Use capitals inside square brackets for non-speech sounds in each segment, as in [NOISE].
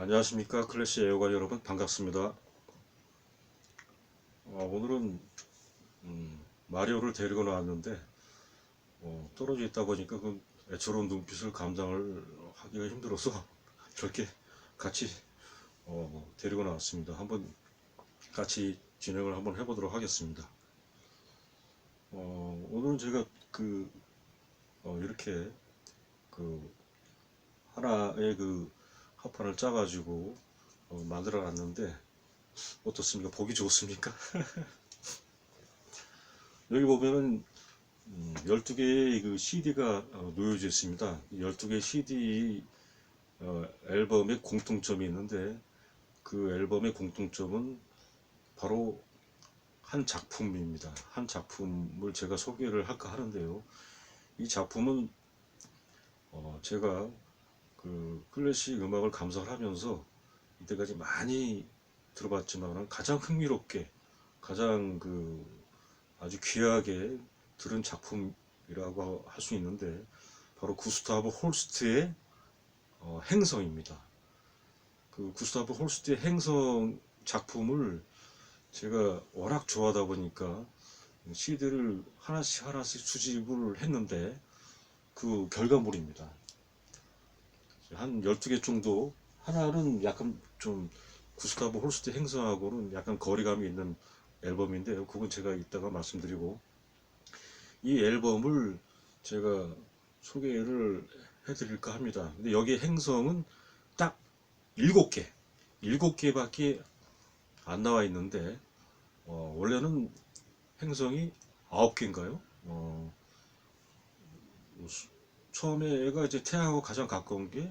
안녕하십니까 클래시 애호가 여러분 반갑습니다. 어, 오늘은 음, 마리오를 데리고 나왔는데 어, 떨어져 있다 보니까 그 애처로운 눈빛을 감당을 하기가 힘들어서 [LAUGHS] 저렇게 같이 어, 데리고 나왔습니다. 한번 같이 진행을 한번 해보도록 하겠습니다. 어, 오늘은 제가 그 어, 이렇게 그 하나의 그 합판을 짜가지고 어, 만들어 놨는데 어떻습니까? 보기 좋습니까? [LAUGHS] 여기 보면은 음, 12개의 그 CD가 어, 놓여져 있습니다. 12개의 CD 어, 앨범의 공통점이 있는데 그 앨범의 공통점은 바로 한 작품입니다. 한 작품을 제가 소개를 할까 하는데요. 이 작품은 어, 제가 그 클래식 음악을 감상을 하면서 이때까지 많이 들어봤지만 가장 흥미롭게 가장 그 아주 귀하게 들은 작품이라고 할 수 있는데 바로 구스타브 홀스트의 어, 행성입니다. 그 구스타브 홀스트의 행성 작품을 제가 워낙 좋아하다 보니까 CD를 하나씩 하나씩 수집을 했는데 그 결과물입니다. 한 12개 정도 하나는 약간 좀 구스타브 홀스트 행성하고는 약간 거리감이 있는 앨범인데요. 그건 제가 이따가 말씀드리고 이 앨범을 제가 소개를 해드릴까 합니다. 근데 여기 행성은 딱 7개, 7개밖에 안 나와 있는데 어, 원래는 행성이 9개인가요? 어, 수- 처음에 얘가 이제 태양하고 가장 가까운 게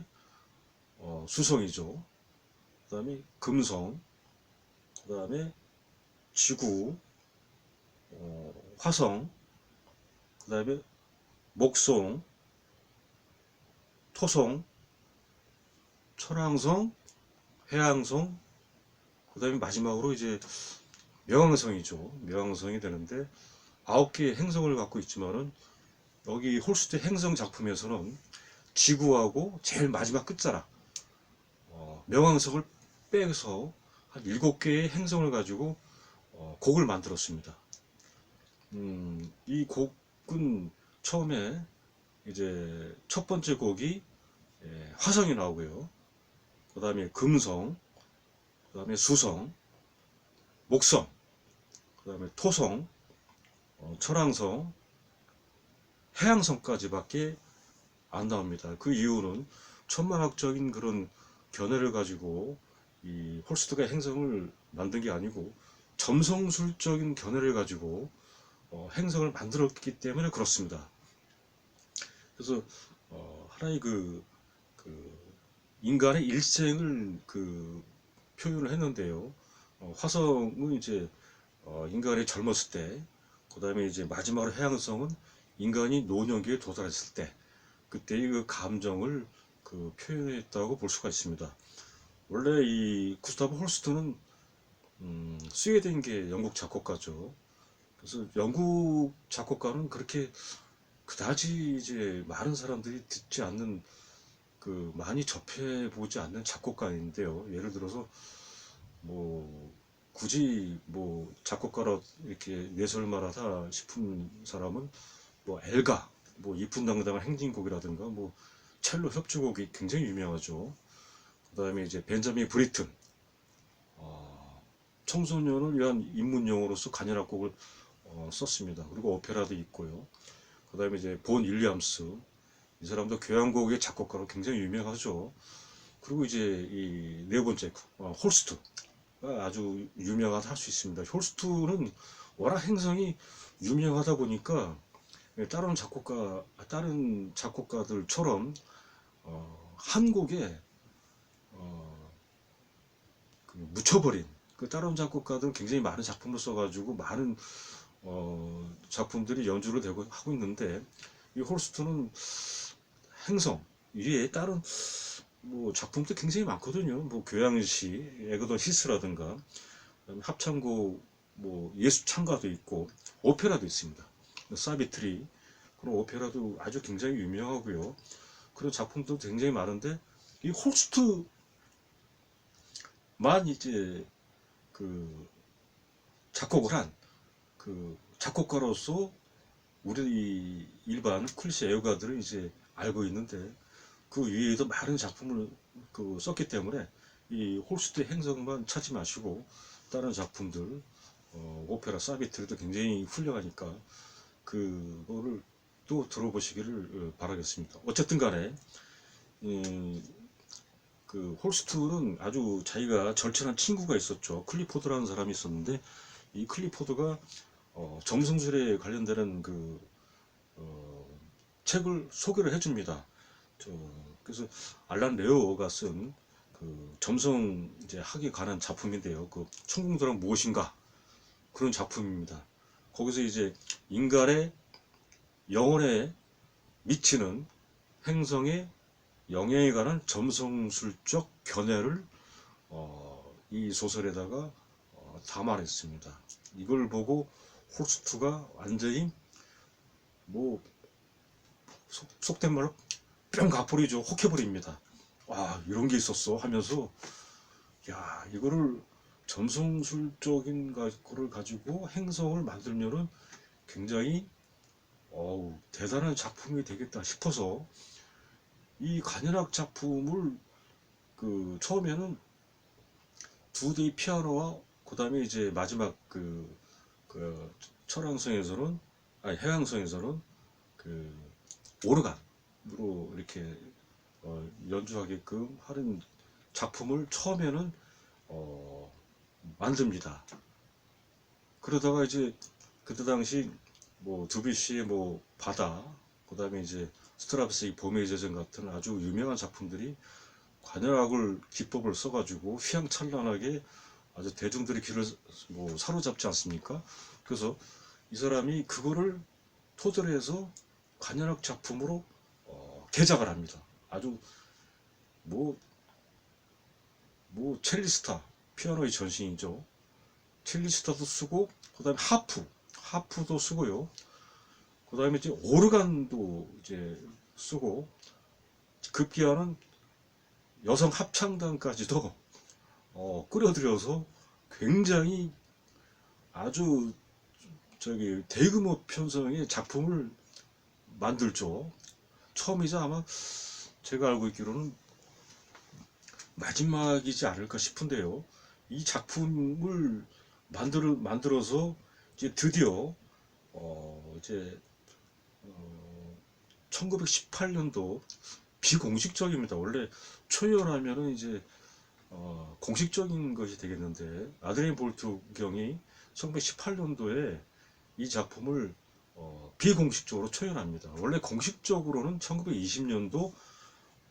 어, 수성이죠. 그 다음에 금성, 그 다음에 지구, 어, 화성, 그 다음에 목성, 토성, 천왕성, 해왕성, 그 다음에 마지막으로 이제 명왕성이죠. 명왕성이 되는데 아홉 개의 행성을 갖고 있지만은 여기 홀스트 행성 작품에서는 지구하고 제일 마지막 끝자락 어, 명왕성을 빼서 한 일곱 개의 행성을 가지고 어, 곡을 만들었습니다. 음, 이 곡은 처음에 이제 첫 번째 곡이 예, 화성이 나오고요. 그 다음에 금성, 그 다음에 수성, 목성, 그 다음에 토성, 어, 철왕성, 해양성까지밖에 안 나옵니다. 그 이유는 천문학적인 그런 견해를 가지고 이 홀스트가 행성을 만든 게 아니고 점성술적인 견해를 가지고 어, 행성을 만들었기 때문에 그렇습니다. 그래서 어, 하나의 그, 그 인간의 일생을 그 표현을 했는데요. 어, 화성은 이제 어, 인간이 젊었을 때, 그 다음에 이제 마지막으로 해양성은 인간이 노년기에 도달했을 때, 그때의 그 감정을 그 표현했다고 볼 수가 있습니다. 원래 이 구스타브 홀스트는 음, 스웨덴계 영국 작곡가죠. 그래서 영국 작곡가는 그렇게 그다지 이제 많은 사람들이 듣지 않는 그 많이 접해 보지 않는 작곡가인데요. 예를 들어서 뭐 굳이 뭐 작곡가로 이렇게 뇌설말하다 싶은 사람은 뭐 엘가 뭐 이푼당당한 행진곡이라든가 뭐 첼로 협주곡이 굉장히 유명하죠. 그다음에 이제 벤자민 브리튼 어, 청소년을 위한 입문용어로서 간현악곡을 어, 썼습니다. 그리고 오페라도 있고요. 그다음에 이제 본 윌리엄스 이 사람도 교향곡의 작곡가로 굉장히 유명하죠. 그리고 이제 이 네 번째 어, 홀스트가 아주 유명하다 할 수 있습니다. 홀스트는 워낙 행성이 유명하다 보니까 예, 다른 작곡가 다른 작곡가들처럼 어, 한 곡에 어, 그 묻혀버린 그 다른 작곡가들은 굉장히 많은 작품을 써가지고 많은 어, 작품들이 연주를 되고 하고 있는데 이 홀스트는 행성 위에 다른 뭐 작품도 굉장히 많거든요. 뭐 교양시, 에그던 히스라든가 합창곡 뭐 예수 창가도 있고 오페라도 있습니다. 사비트리 그런 오페라도 아주 굉장히 유명하고요. 그런 작품도 굉장히 많은데 이 홀스트 만 이제 그 작곡을 한 그 작곡가로서 우리 일반 클리셰 애호가들은 이제 알고 있는데 그 위에도 많은 작품을 그 썼기 때문에 이 홀스트 행성만 찾지 마시고 다른 작품들 어, 오페라 사비트도 굉장히 훌륭하니까 그거를 또 들어보시기를 어, 바라겠습니다. 어쨌든 간에 음, 그 홀스트는 아주 자기가 절친한 친구가 있었죠. 클리포드라는 사람이 있었는데 이 클리포드가 어, 점성술에 관련되는 그 어, 책을 소개를 해줍니다. 저, 그래서 알란 레오가 쓴 그 점성 이제 학에 관한 작품인데요. 그 천궁도란 무엇인가 그런 작품입니다. 거기서 이제 인간의 영혼에 미치는 행성의 영향에 관한 점성술적 견해를 어, 이 소설에다가 어, 담아냈습니다. 이걸 보고 홀스트가 완전히 뭐 속, 속된 말로 뿅 가버리죠. 혹해버립니다. 와 이런 게 있었어 하면서 야 이거를 점성술적인 가- 거를 가지고 행성을 만들면은 굉장히 어우 대단한 작품이 되겠다 싶어서 이 간현악 작품을 그 처음에는 두 대의 피아노와 그 다음에 이제 마지막 그, 그 철왕성에서는 아니 해왕성에서는 그 오르간으로 이렇게 어, 연주하게끔 하는 작품을 처음에는 어, 만듭니다. 그러다가 이제 그때 당시 뭐 두비시의 뭐 바다, 그 다음에 이제 스트라브스의 봄의 제전 같은 아주 유명한 작품들이 관현악을 기법을 써가지고 휘황찬란하게 아주 대중들의 귀를 뭐 사로잡지 않습니까? 그래서 이 사람이 그거를 토대로 해서 관현악 작품으로 어, 개작을 합니다. 아주 뭐, 뭐 첼리스타, 피아노의 전신이죠. 첼리스타도 쓰고, 그 다음에 하프, 하프도 쓰고요. 그 다음에 이제 오르간도 이제 쓰고, 급기야는 여성 합창단까지도 [LAUGHS] 어, 끌어들여서 굉장히 아주 저기 대규모 편성의 작품을 만들죠. 처음이자 아마 제가 알고 있기로는 마지막이지 않을까 싶은데요. 이 작품을 만들어 만들어서 이제 드디어 어 이제 어 1918년도 비공식적입니다. 원래 초연하면은 이제 어 공식적인 것이 되겠는데 아드리안 볼트 경이 1918년도에 이 작품을 어, 비공식적으로 초연합니다. 원래 공식적으로는 1920년도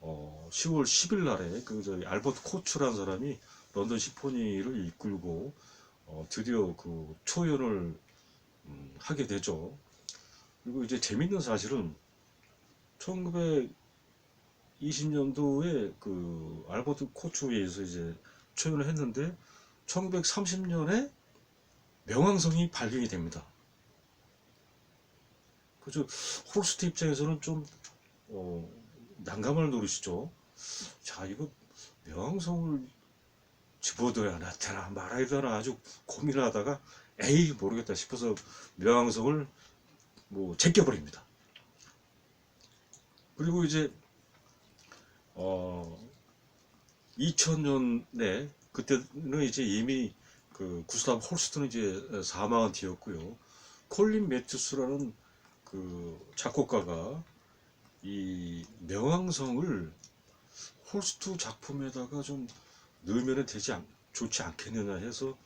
어, 10월 10일 날에 그 저기 알버트 코츠라는 사람이 런던 시포니를 이끌고 어, 드디어 그 초연을 음, 하게 되죠. 그리고 이제 재밌는 사실은 1920년도에 그 알버트 코츠에 의해서 이제 초연을 했는데 1930년에 명왕성이 발견이 됩니다. 그죠. 홀스트 입장에서는 좀, 어, 난감을 노리시죠. 자, 이거 명성을 집어둬야 나타나 말아야 되나 아주 고민을 하다가 에이 모르겠다 싶어서 명성을 뭐 제껴버립니다. 그리고 이제 어 2000년에 그때는 이제 이미 그 구스타브 홀스트는 이제 사망한 뒤였고요. 콜린 매튜스라는 그 작곡가가 이 명왕성을 홀스트 작품에다가 좀 넣으면 되지 않, 좋지 않겠느냐 해서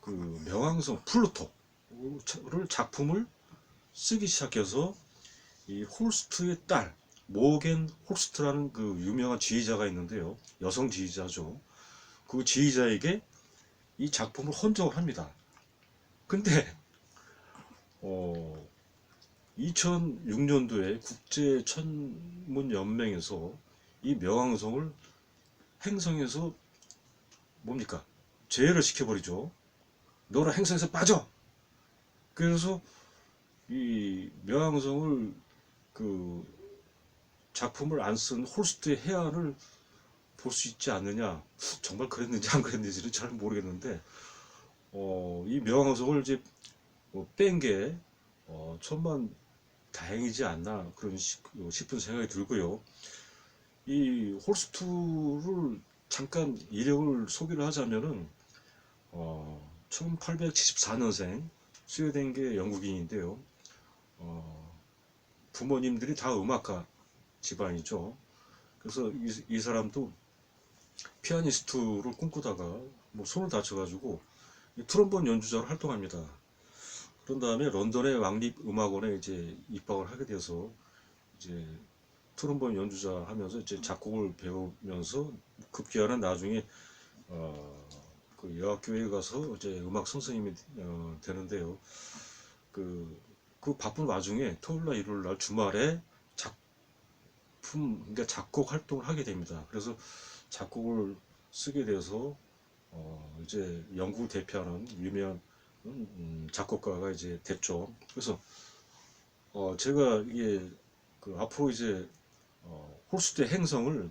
그 명왕성 플루토를 작품을 쓰기 시작해서 이 홀스트의 딸 모겐 홀스트라는 그 유명한 지휘자가 있는데요. 여성 지휘자죠. 그 지휘자에게 이 작품을 헌정을 합니다. 근데 어 2006년도에 국제 천문 연맹에서 이 명왕성을 행성에서 뭡니까 제외를 시켜버리죠. 너는 행성에서 빠져. 그래서 이 명왕성을 그 작품을 안 쓴 홀스트의 해안을 볼 수 있지 않느냐 정말 그랬는지 안 그랬는지는 잘 모르겠는데 어, 이 명왕성을 이제 뭐 뺀게 어, 천만 다행이지 않나 그런 시- 어, 싶은 생각이 들고요. 이 홀스투를 잠깐 이력을 소개를 하자면은 어, 1874년생 스웨덴계 영국인인데요. 어, 부모님들이 다 음악가 집안이죠. 그래서 이, 이 사람도 피아니스트를 꿈꾸다가 뭐 손을 다쳐가지고 이 트럼본 연주자로 활동합니다. 그런 다음에 런던의 왕립 음악원에 이제 입학을 하게 돼서 이제 트럼본 연주자 하면서 이제 작곡을 배우면서 급기야는 나중에 어, 그 여학교에 가서 이제 음악 선생님이 어, 되는데요. 그, 그 바쁜 와중에 토요일 날 일요일 날 주말에 작품 그러니까 작곡 활동을 하게 됩니다. 그래서 작곡을 쓰게 돼서 어, 이제 영국을 대표하는 유명한 음, 작곡가가 이제 됐죠. 그래서 어, 제가 이게 그 앞으로 이제 어, 홀스트의 행성을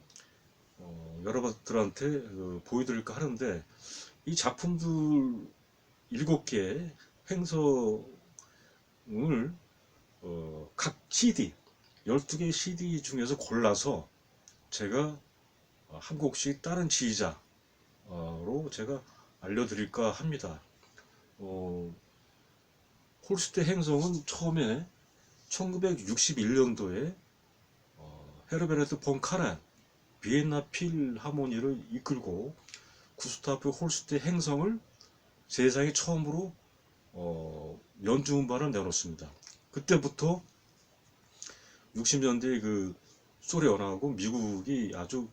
어, 여러분들한테 그 보여드릴까 하는데 이 작품들 일곱 개의 행성을 어, 각 CD 12개의 CD 중에서 골라서 제가 어, 한 곡씩 다른 지휘자로 제가 알려드릴까 합니다. 어, 홀스트 행성은 처음에 1961년도에 어, 헤르베르트 폰 카란 비엔나 필하모니를 이끌고 구스타프 홀스트 행성을 세상에 처음으로 어, 연주 음반을 내놓습니다. 그때부터 60년대 그 소련하고 미국이 아주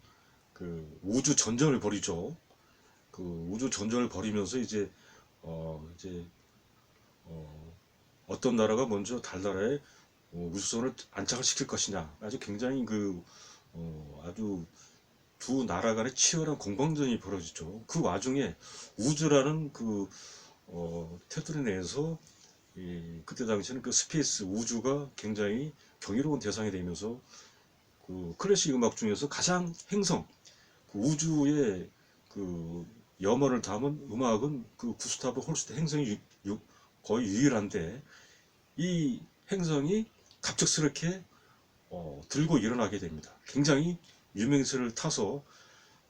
그 우주 전쟁을 벌이죠. 그 우주 전쟁을 벌이면서 이제 어 이제 어 어떤 나라가 먼저 달나라에 어, 우주선을 안착을 시킬 것이냐 아주 굉장히 그 어, 아주 두 나라 간의 치열한 공방전이 벌어지죠. 그 와중에 우주라는 그 어, 테두리 내에서 이, 그때 당시에는 그 스페이스 우주가 굉장히 경이로운 대상이 되면서 그 클래식 음악 중에서 가장 행성 그 우주의 그 염원을 담은 음악은 그 구스타브 홀스트 행성이 유- 유- 거의 유일한데 이 행성이 갑작스럽게 어, 들고 일어나게 됩니다. 굉장히 유명세를 타서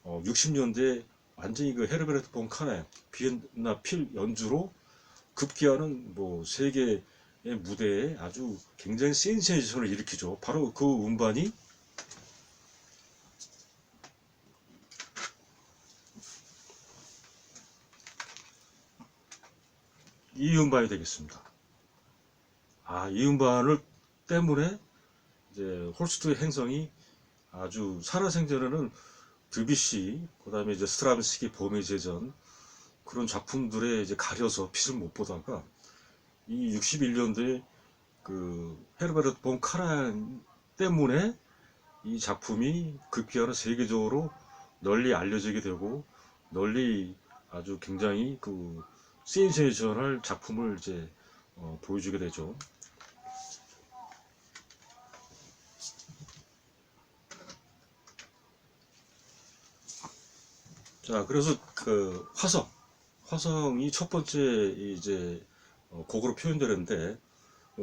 어, 60년대 완전히 그 헤르베르트 본 카네 비엔나 필 연주로 급기야는 뭐 세계의 무대에 아주 굉장히 센세이션을 일으키죠. 바로 그 음반이 이 음반이 되겠습니다. 아, 이 음반을 때문에 이제 홀스트의 행성이 아주 살아생전에는 드뷔시, 그 다음에 이제 스트라빈스키 봄의 제전 그런 작품들에 이제 가려서 빛을 못 보다가 이 61년도에 그 헤르베르트 본 카란 때문에 이 작품이 급기야는 세계적으로 널리 알려지게 되고 널리 아주 굉장히 그 센세이션할 작품을 이제 어, 보여주게 되죠. 자, 그래서 그 화성, 화성이 첫 번째 이제 어, 곡으로 표현되는데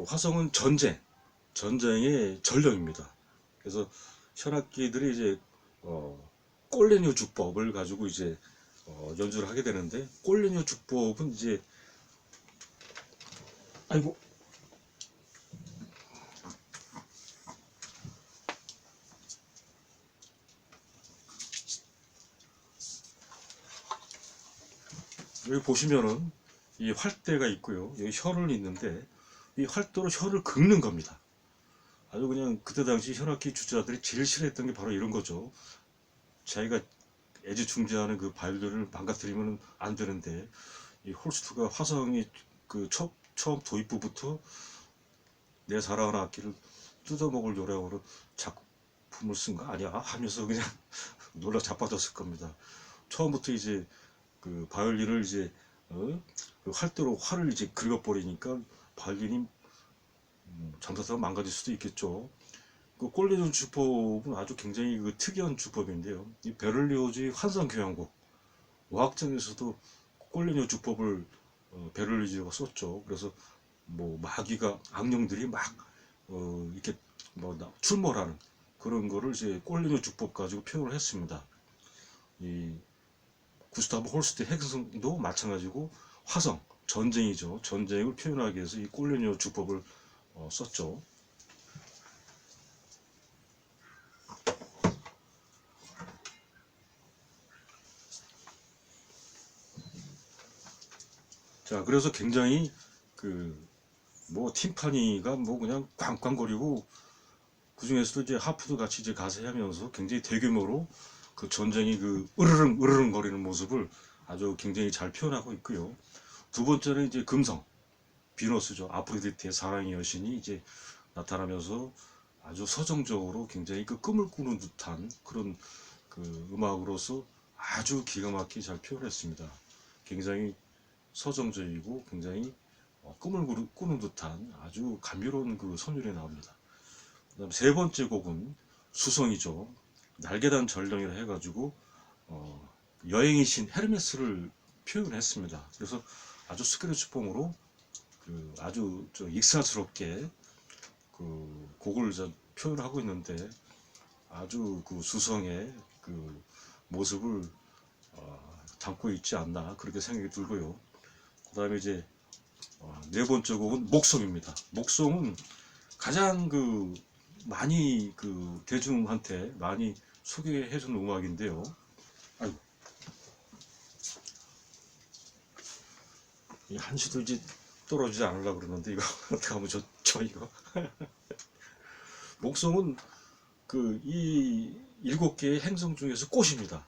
화성은 전쟁, 전쟁의 전령입니다. 그래서 현악기들이 이제 어, 꼴레뇨 주법을 가지고 이제 어, 연주를 하게 되는데 꼴레뇨 주법은 이제 아이고 여기 보시면은 이 활대가 있고요. 여기 혀를 있는데 이 활도로 혀를 긁는 겁니다. 아주 그냥 그때 당시 현악기 주자들이 제일 싫어했던 게 바로 이런 거죠. 자기가 애지중지하는 그 바이올린을 망가뜨리면 안 되는데 이 홀스트가 화성이 그 처, 처음 도입부부터 내 사랑하는 악기를 뜯어먹을 요량으로 작품을 쓴 거 아니야 하면서 그냥 [LAUGHS] 놀라 자빠졌을 겁니다. 처음부터 이제 그 바이올린을 이제 어? 그 활대로 활을 이제 긁어버리니까 바이올린이 음, 잠사다가 망가질 수도 있겠죠. 그 꼴레존 주법은 아주 굉장히 그 특이한 주법인데요. 이 베를리오즈의 환상 교향곡 어학장에서도 꼴레뇨 주법을 어, 베를리오즈가 썼죠. 그래서 뭐 마귀가 악령들이 막 어, 이렇게 뭐 나- 출몰하는 그런 거를 이제 꼴레뇨 주법 가지고 표현을 했습니다. 이 구스타브 홀스트 핵성도 마찬가지고 화성 전쟁이죠. 전쟁을 표현하기 위해서 이 꼴레뇨 주법을 어, 썼죠. 자, 그래서 굉장히 그 뭐 팀파니가 뭐 그냥 꽝꽝거리고 그 중에서도 이제 하프도 같이 이제 가세하면서 굉장히 대규모로 그 전쟁이 그 으르릉 으르릉 거리는 모습을 아주 굉장히 잘 표현하고 있고요. 두 번째는 이제 금성 비너스죠. 아프로디테의 사랑의 여신이 이제 나타나면서 아주 서정적으로 굉장히 그 꿈을 꾸는 듯한 그런 그 음악으로서 아주 기가 막히게 잘 표현했습니다. 굉장히 서정적이고 굉장히 어, 꿈을 꾸르- 꾸는 듯한 아주 감미로운 그 선율이 나옵니다. 그다음 세 번째 곡은 수성이죠. 날개단 전령이라 해가지고 어, 여행의 신 헤르메스를 표현했습니다. 그래서 아주 스크래치폼으로 그 아주 저 익살스럽게 그 곡을 저 표현하고 있는데 아주 그 수성의 그 모습을 어, 담고 있지 않나 그렇게 생각이 들고요. 그 다음에 이제 어, 네 번째 곡은 목송입니다. 목송은 가장 그 많이 그 대중한테 많이 소개해준 음악인데요. 아이고. 이 한시도 이제 떨어지지 않으려고 그러는데 이거 [LAUGHS] 어떻게 하면 저, 저 이거 [LAUGHS] 목송은 그 이 일곱 개의 행성 중에서 꽃입니다.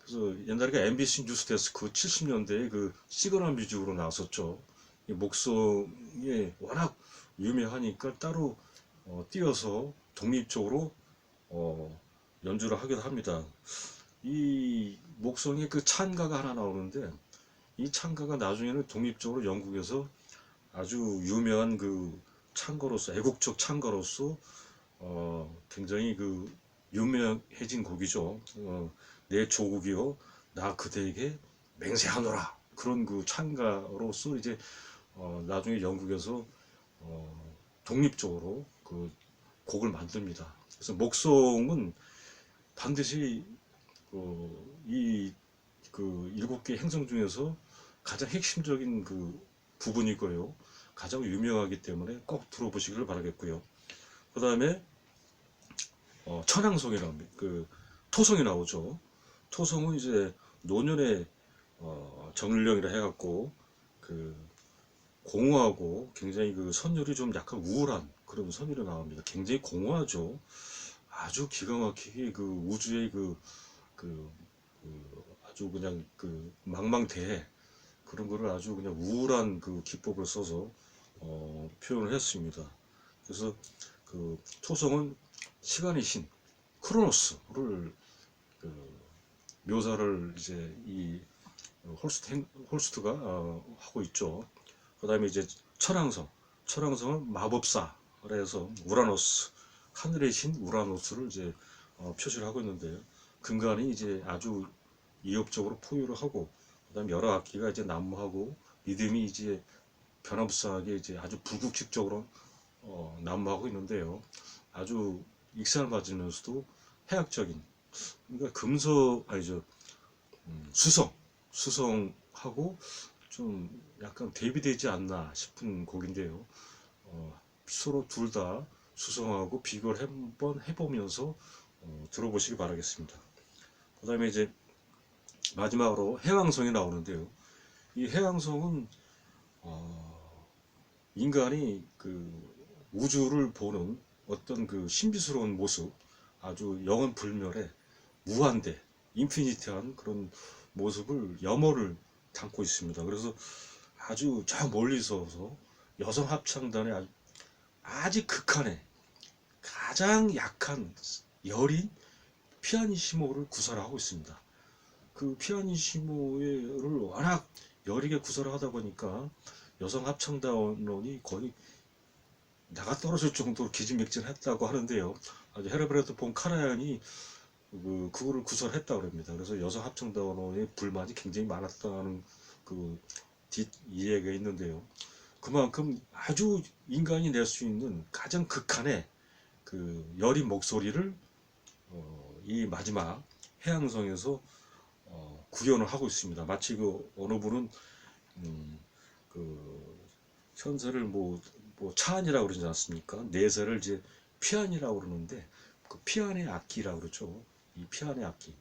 그래서 옛날에 MBC 뉴스데스크 70년대에 그 시그널 뮤직으로 나왔었죠. 이 목성이 워낙 유명하니까 따로 어, 띄어서 독립적으로 어, 연주를 하기도 합니다. 이 목성에 그 찬가가 하나 나오는데 이 찬가가 나중에는 독립적으로 영국에서 아주 유명한 그 찬가로서 애국적 찬가로서 어, 굉장히 그 유명해진 곡이죠. 어, 내 조국이요 나 그대에게 맹세하노라 그런 그 찬가로서 이제 어, 나중에 영국에서 어, 독립적으로 그 곡을 만듭니다. 그래서 목송은 반드시 그, 이그 일곱 개 행성 중에서 가장 핵심적인 그 부분이고요. 가장 유명하기 때문에 꼭 들어보시기를 바라겠고요. 그 다음에 어, 천왕송이라는 그 토성이 나오죠. 토성은 이제 노년의 어, 정일령이라 해갖고 그 공허하고 굉장히 그 선율이 좀 약간 우울한 그런 선율이 나옵니다. 굉장히 공허하죠. 아주 기가 막히게 그 우주의 그, 그, 그 아주 그냥 그 망망대해 그런 거를 아주 그냥 우울한 그 기법을 써서 어, 표현을 했습니다. 그래서 그 토성은 시간의 신 크로노스를 그 묘사를 이제 이 홀스트 행- 홀스트가 어, 하고 있죠. 그 다음에 이제 철왕성 철왕성은 마법사라 해서 우라노스 하늘의 신 우라노스를 이제 어, 표시를 하고 있는데요. 근간이 이제 아주 이협적으로 포유를 하고 그다음 에 여러 악기가 이제 난무하고 리듬이 이제 변화무쌍하게 이제 아주 불규칙적으로 어, 난무하고 있는데요. 아주 익살 맞으면서도 해학적인 그러니까 금서 아니죠 음, 수성 수성하고 좀 약간 대비되지 않나 싶은 곡인데요. 어, 서로 둘다 수성하고 비교를 한번 해보면서 어, 들어보시기 바라겠습니다. 그 다음에 이제 마지막으로 해왕성이 나오는데요. 이 해왕성은 어, 인간이 그 우주를 보는 어떤 그 신비스러운 모습, 아주 영원 불멸의 무한대, 인피니티한 그런 모습을 염호를 담고 있습니다. 그래서 아주 저 멀리서서 여성 합창단의 아주, 아주 극한의 가장 약한 여린 피아니시모를 구사를 하고 있습니다. 그 피아니시모를 워낙 여리게 구사를 하다 보니까 여성 합창단원이 거의 나가 떨어질 정도로 기진맥진했다고 하는데요. 아주 헤르베르트 본 카라얀이 그 그거를 구설했다고 합니다. 그래서 여성 합창단원의 불만이 굉장히 많았다는 그 뒷 이야기가 있는데요. 그만큼 아주 인간이 낼 수 있는 가장 극한의 그 여린 목소리를 어, 이 마지막 해양성에서 어, 구현을 하고 있습니다. 마치 그 어느 분은 음, 그 현세를 뭐, 뭐 차안이라고 그러지 않습니까? 내세를 이제 피안이라고 그러는데 그 피안의 악기라고 그러죠. 이 피안의 악기,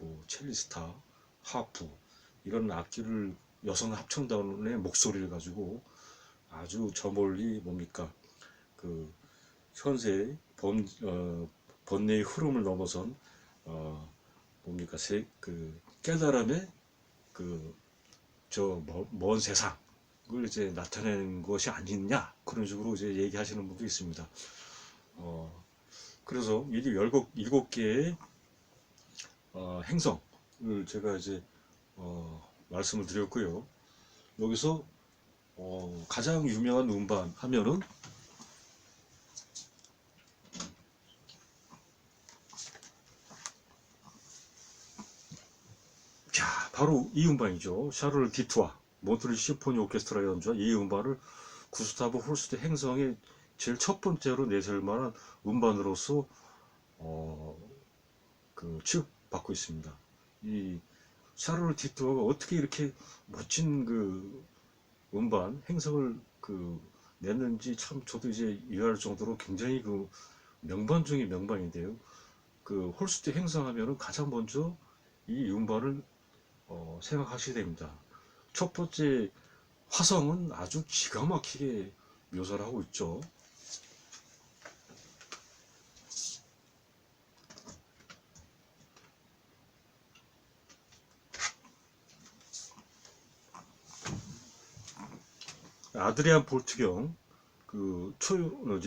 뭐 첼리스타, 하프 이런 악기를 여성 합창단의 목소리를 가지고 아주 저 멀리 뭡니까 그 현세의 번, 어, 번뇌의 흐름을 넘어선 어, 뭡니까 세, 그 깨달음의 그 저 먼 세상을 이제 나타내는 것이 아니냐 그런 식으로 이제 얘기하시는 분도 있습니다. 어, 그래서 이 일곱 일곱 개의 어, 행성을 제가 이제 어, 말씀을 드렸고요. 여기서 어, 가장 유명한 음반 하면은 자, 바로 이 음반이죠. 샤를 디투아 몬트리 시포니 오케스트라 연주한 이 음반을 구스타브 홀스트 행성의 제일 첫 번째로 내세울 만한 음반으로서 어, 그 취급받고 있습니다. 이 샤를 디투아가 어떻게 이렇게 멋진 그 음반 행성을 그 냈는지 참 저도 이제 이해할 정도로 굉장히 그 명반 중에 명반인데요. 그 홀스트 행성하면은 가장 먼저 이 음반을 어, 생각하시게 됩니다. 첫 번째 화성은 아주 기가 막히게 묘사를 하고 있죠. 아드리안 볼트경 그 초,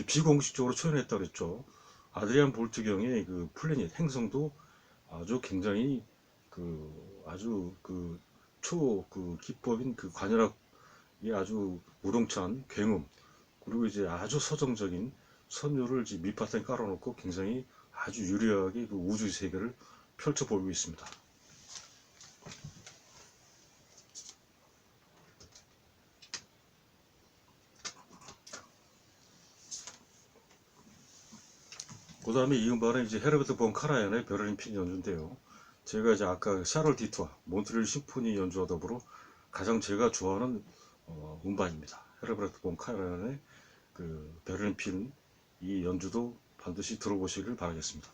비공식적으로 초연했다 그랬죠. 아드리안 볼트경의 그 플래닛 행성도 아주 굉장히 그 아주 그 초그 기법인 그 관현악이 아주 우동찬 굉음 그리고 이제 아주 서정적인 선율을 밑바탕에 깔아놓고 굉장히 아주 유리하게 그 우주 세계를 펼쳐 보이고 있습니다. 그 다음에 이 음반은 이제 헤르베트 본 카라얀의 베를린 핀 연주인데요. 제가 이제 아까 샤를 디투아, 몬트리올 심포니 연주와 더불어 가장 제가 좋아하는 어, 음반입니다. 헤르베트 본 카라얀의 그 베를린 핀 이 연주도 반드시 들어보시길 바라겠습니다.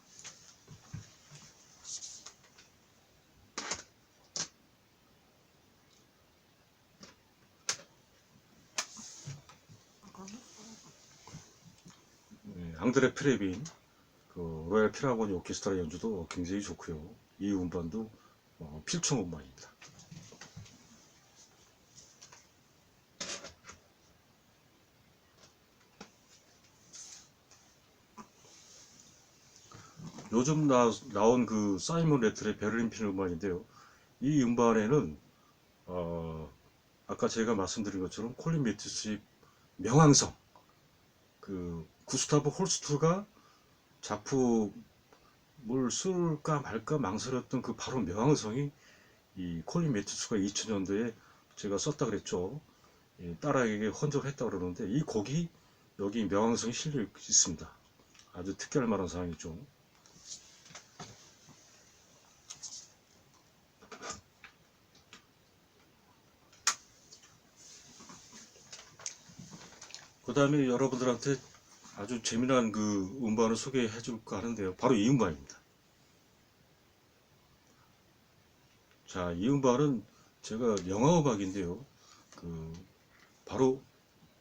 네, 앙드레 프레빈 그 로얄 피라고니 오케스트라 연주도 굉장히 좋고요. 이 음반도 어, 필청 음반입니다. 요즘 나, 나온 그 사이먼 레틀의 베를린 핀 음반인데요. 이 음반에는 어, 아까 제가 말씀드린 것처럼 콜린 매튜스의 명왕성 그 구스타브 홀스트가 작품을 쓸까 말까 망설였던 그 바로 명왕성이 이 콜린 매튜스가 2000년도에 제가 썼다 그랬죠. 예, 딸에게 헌정을 했다 그러는데 이 곡이 여기 명왕성이 실려 있습니다. 아주 특별할 만한 사항이죠. 그 다음에 여러분들한테 아주 재미난 그 음반을 소개해 줄까 하는데요. 바로 이 음반입니다. 자, 이 음반은 제가 영화 음악인데요. 그, 바로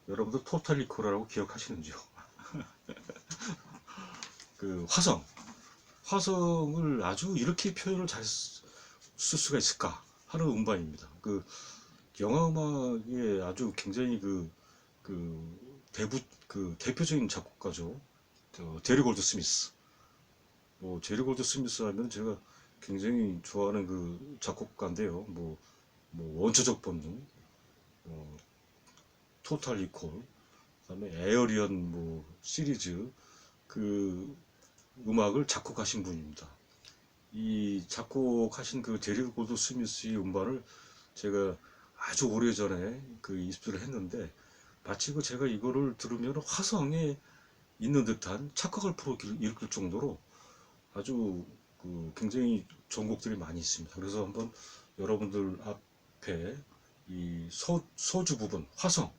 여러분들 토탈 리코라고 기억하시는지요? [LAUGHS] 그 화성. 화성을 아주 이렇게 표현을 잘 쓸 수가 있을까 하는 음반입니다. 그 영화 음악에 아주 굉장히 그, 그 대부 그 대표적인 작곡가죠. 저 제리 골드 스미스. 뭐 제리 골드 스미스 하면 제가 굉장히 좋아하는 그 작곡가인데요. 뭐, 뭐 원초적 본능, 어, 토탈 리콜, 그다음에 에어리언 뭐 시리즈 그 음악을 작곡하신 분입니다. 이 작곡하신 그 제리 고드 스미스의 음반을 제가 아주 오래 전에 그 입수를 했는데 마치 그 제가 이거를 들으면 화성에 있는 듯한 착각을 불러일으킬 정도로 아주 그 굉장히 좋은 곡들이 많이 있습니다. 그래서 한번 여러분들 앞에 이 소, 소주 부분, 화성을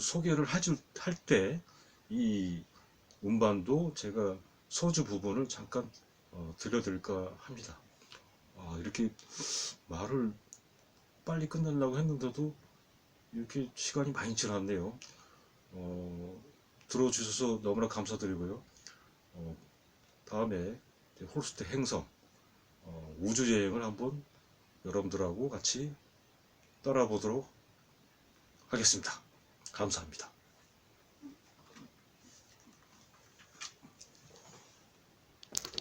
소개를 할 때 이 음반도 제가 소주 부분을 잠깐 어, 들려드릴까 합니다. 아, 이렇게 말을 빨리 끝내려고 했는데도 이렇게 시간이 많이 지났네요. 어, 들어주셔서 너무나 감사드리고요. 어, 다음에 홀스트 행성 어, 우주 여행을 한번 여러분들하고 같이 떠나보도록 하겠습니다. 감사합니다.